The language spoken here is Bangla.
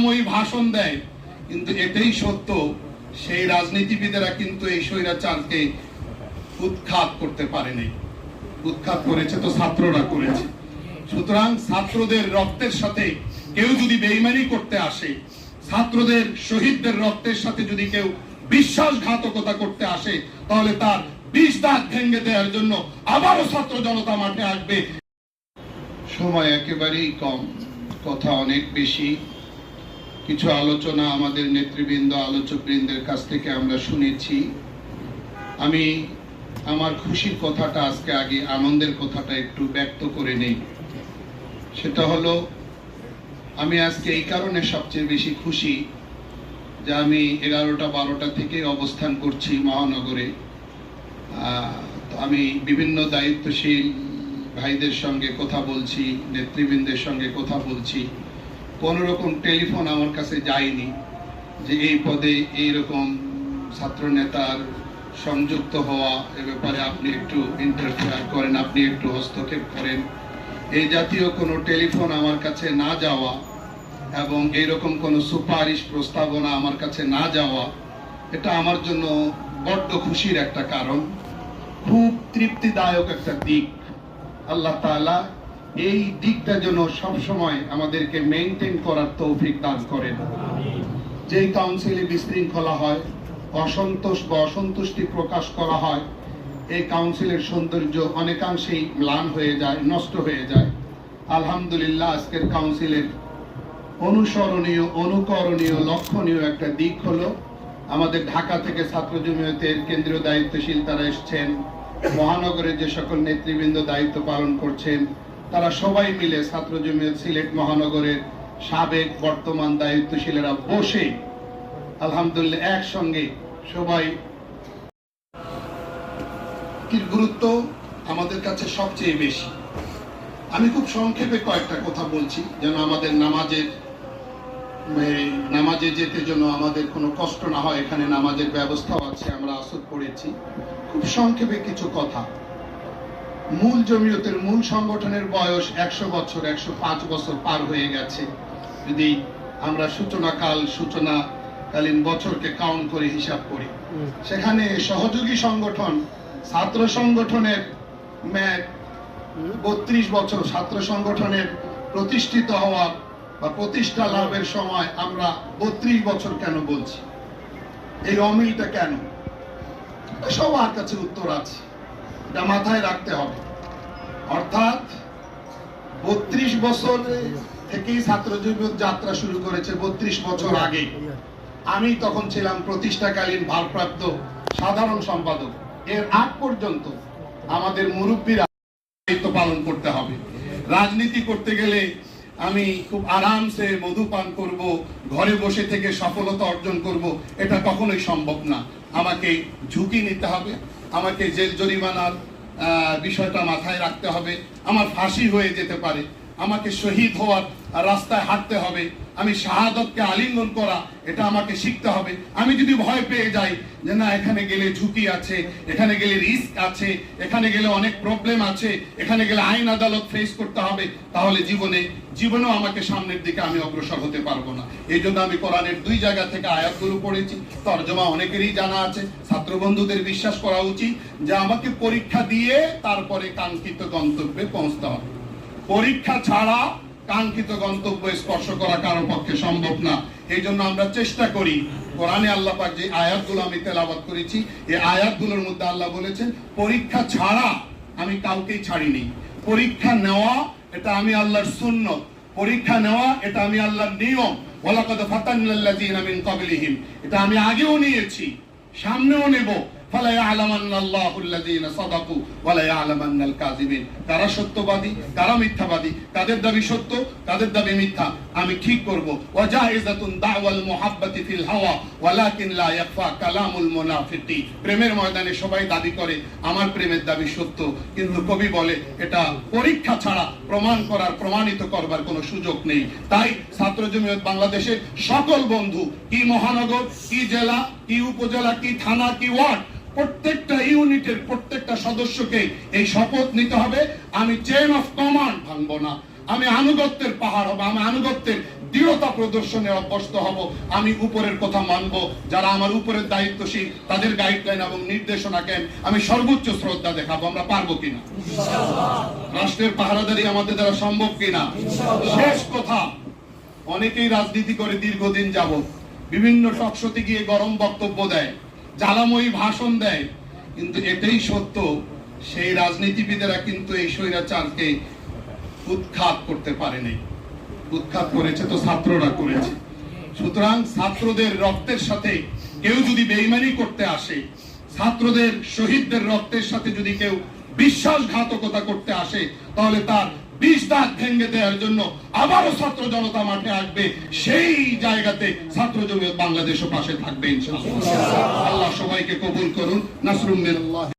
মমতাময়ী ভাষণ দেয়। কিন্তু এটাই সত্য, সেই রাজনীতিবিদেরা কিন্তু এই স্বৈরাচারকে উৎখাত করতে পারেনি উৎখাত করেছে তো ছাত্ররা করেছে। সুতরাং ছাত্রদের রক্তের সাথে কেউ যদি বেইমানি করতে আসে, ছাত্রদের শহীদদের রক্তের সাথে যদি কেউ বিশ্বাসঘাতকতা করতে আসে, তাহলে তার বিষ দাঁত ভেঙে দেওয়ার জন্য আবারও ছাত্র জনতা মাঠে আসবে। সময় একেবারেই কম, কথা অনেক বেশি। কিছু আলোচনা আমাদের নেতৃবৃন্দ, আলোচকবৃন্দের কাছ থেকে আমরা শুনেছি। আমি আমার খুশির কথাটা আজকে আগে, আনন্দের কথাটা একটু ব্যক্ত করে নেই। সেটা হলো, আমি আজকে এই কারণে সবচেয়ে বেশি খুশি যে আমি এগারোটা, বারোটা থেকে অবস্থান করছি মহানগরে। আমি বিভিন্ন দায়িত্বশীল ভাইদের সঙ্গে কথা বলছি, নেতৃবৃন্দের সঙ্গে কথা বলছি। কোনো রকম টেলিফোন আমার কাছে যায়নি যে এই পদে এইরকম ছাত্র নেতার সংযুক্ত হওয়া এ ব্যাপারে আপনি একটু ইন্টারফেয়ার করেন, আপনি একটু হস্তক্ষেপ করেন। এই জাতীয় কোনো টেলিফোন আমার কাছে না যাওয়া এবং এইরকম কোনো সুপারিশ প্রস্তাবনা আমার কাছে না যাওয়া, এটা আমার জন্য বড্ড খুশির একটা কারণ। খুব তৃপ্তিদায়ক একটা দিক। আল্লাহ তাআলা এই দিকটা যেন সবসময় আমাদেরকে মেনটেন করার তৌফিক দান করেন। যেই কাউন্সিলে বিশৃঙ্খলা হয়, অসন্তোষ বা অসন্তুষ্টি প্রকাশ করা হয়, এই কাউন্সিলের সৌন্দর্য অনেকাংশেই ম্লান হয়ে যায়, নষ্ট হয়ে যায়। আলহামদুলিল্লাহ, আজকের কাউন্সিলের অনুসরণীয়, অনুকরণীয়, লক্ষণীয় একটা দিক হলো, আমাদের ঢাকা থেকে ছাত্র জমিয়তের কেন্দ্রীয় দায়িত্বশীল তারা এসছেন, মহানগরের যে সকল নেতৃবৃন্দ দায়িত্ব পালন করছেন তারা সবাই মিলে ছাত্র জমিয়ত সিলেট মহানগরের সাবেক বর্তমান দায়িত্বশীলেরা বসে আলহামদুলিল্লাহ একসঙ্গে সবাই গুরুত্ব আমাদের কাছে সবচেয়ে বেশি। আমি খুব সংক্ষেপে কয়েকটা কথা বলছি যেন আমাদের নামাজের নামাজে যেতে যেন আমাদের কোনো কষ্ট না হয়, এখানে নামাজের ব্যবস্থাও আছে, আমরা আসর পড়েছি। খুব সংক্ষেপে কিছু কথা। মূল জমিয়তের মূল সংগঠনের বয়স একশো বছর একশো পাঁচ বছর পার হয়ে গেছে। যদি আমরা সূচনাকাল সূচনাকালীন বছরকে কাউন্ট করে হিসাব করি। সেখানে সহযোগী সংগঠন ছাত্র সংগঠনের ম্যাক বত্রিশ বছর ছাত্র সংগঠনের প্রতিষ্ঠিত হওয়ার বা প্রতিষ্ঠা লাভের সময় আমরা বত্রিশ বছর কেন বলছি? এই অমিলটা কেন? সবার কাছে উত্তর আছে। এটা মাথায় রাখতে হবে। অর্থাৎ বত্রিশ বছর থেকেই ছাত্র জমিয়ত যাত্রা শুরু করেছে বত্রিশ বছর আগে। আমি তখন ছিলাম প্রতিষ্ঠাকালীন ভারপ্রাপ্ত সাধারণ সম্পাদক। এর আগ পর্যন্ত আমাদের মুরব্বীরা দায়িত্ব পালন করতে হবে। রাজনীতি করতে গেলে আমি খুব আরামসে মধু পান করব, ঘরে বসে থেকে সফলতা অর্জন করব, এটা কখনোই সম্ভব না। আমাকে ঝুঁকি নিতে হবে। আমাকে জেল জরিমানার বিষয়টা মাথায় রাখতে হবে। আমার ফাঁসি হয়ে যেতে পারে। আমাকে শহীদ হওয়ার রাস্তায় হাঁটতে হবে। আমি শাহাদতকে আলিঙ্গন করা, এটা আমাকে শিখতে হবে। আমি যদি ভয় পেয়ে যাই যে না, এখানে গেলে ঝুঁকি আছে, এখানে গেলে রিস্ক আছে, এখানে গেলে অনেক প্রবলেম আছে, এখানে গেলে আইন আদালত ফেস করতে হবে, তাহলে জীবনে, জীবনেও আমাকে সামনের দিকে আমি অগ্রসর হতে পারব না। এই জন্য আমি কোরআনের দুই জায়গা থেকে আয়াতগুলো পড়েছি, তর্জমা অনেকেরই জানা আছে, ছাত্র বন্ধুদের বিশ্বাস করা উচিত যে আমাকে পরীক্ষা দিয়ে তারপরে কাঙ্ক্ষিত গন্তব্যে পৌঁছতে হবে। পরীক্ষা ছাড়া কাঙ্ক্ষিত গন্তব্য স্পর্শ করা কারোর পক্ষে সম্ভব না। এই জন্য আমরা চেষ্টা করি। কোরআনে আল্লাহ পাক যে আয়াতগুলো আমি তেলাবাদ করেছি এই আয়াতগুলোর মধ্যে আল্লাহ বলেছেন, পরীক্ষা ছাড়া আমি কাউকেই ছাড়িনি। পরীক্ষা নেওয়া এটা আমি আল্লাহর সুন্নত। পরীক্ষা নেওয়া এটা আমি আল্লাহর নিয়ম। ওয়ালাকাদ ফাতান্নাল্লাযীনা মিন ক্বাবলিহিম। এটা আমি আগেও নিয়েছি, সামনেও নেব। সত্যবাদী মিথ্যাবাদী দাবি সত্য দাবি মিথ্যা। আমি ঠিক প্রেমের ময়দানে সবাই দাবি করে, আমার প্রেমের দাবি সত্য। কিন্তু কবি বলে, এটা পরীক্ষা ছাড়া প্রমাণ করার, প্রমাণিত করবার কোনো সুযোগ নেই। তাই ছাত্র জমিয়ত বাংলাদেশের সকল বন্ধু, কি মহানগর, কি জেলা, কি উপজেলা, কি থানা, কি ওয়ার্ড প্রত্যেকটা ইউনিটের প্রত্যেকটা সদস্যকে এই শপথ নিতে হবে। আমি চেন অফ কমান্ড ভাঙবো না। আমি আনুগত্যের পাহাড় হব আমি আনুগত্যের দৃঢ়তা প্রদর্শনে অভ্যস্ত হব। আমি উপরের কথা মানব। যারা আমার উপরের দায়িত্বশীল তাদের গাইডলাইন এবং নির্দেশনাকে আমি সর্বোচ্চ শ্রদ্ধা দেখাবো। আমরা পারব কিনা? রাষ্ট্রের পাহারাদারি আমাদের দ্বারা সম্ভব কিনা? শেষ কথা অনেকেই রাজনীতি করে দীর্ঘদিন যাবত বিভিন্ন টকশোতে গিয়ে গরম বক্তব্য দেয়। জ্বালাময়ী ভাষণ দেয়। কিন্তু এটাই সত্য, সেই রাজনীতিবিদেরা কিন্তু এই স্বৈরাচারকে উৎখাত করতে পারেনি। উৎখাত করেছে তো ছাত্ররা করেছে। সুতরাং ছাত্রদের রক্তের সাথে কেউ যদি বেইমানি করতে আসে, ছাত্রদের শহীদদের রক্তের সাথে যদি কেউ বিশ্বাসঘাতকতা করতে আসে, তাহলে তার বিষ দাঁত ভেঙে দেওয়ার জন্য আবারও ছাত্র জনতা মাঠে আসবে। সেই জায়গাতে ছাত্র জমিয়ত বাংলাদেশও পাশে থাকবে আল্লাহ সবাইকে কবুল করুন। নাসরুম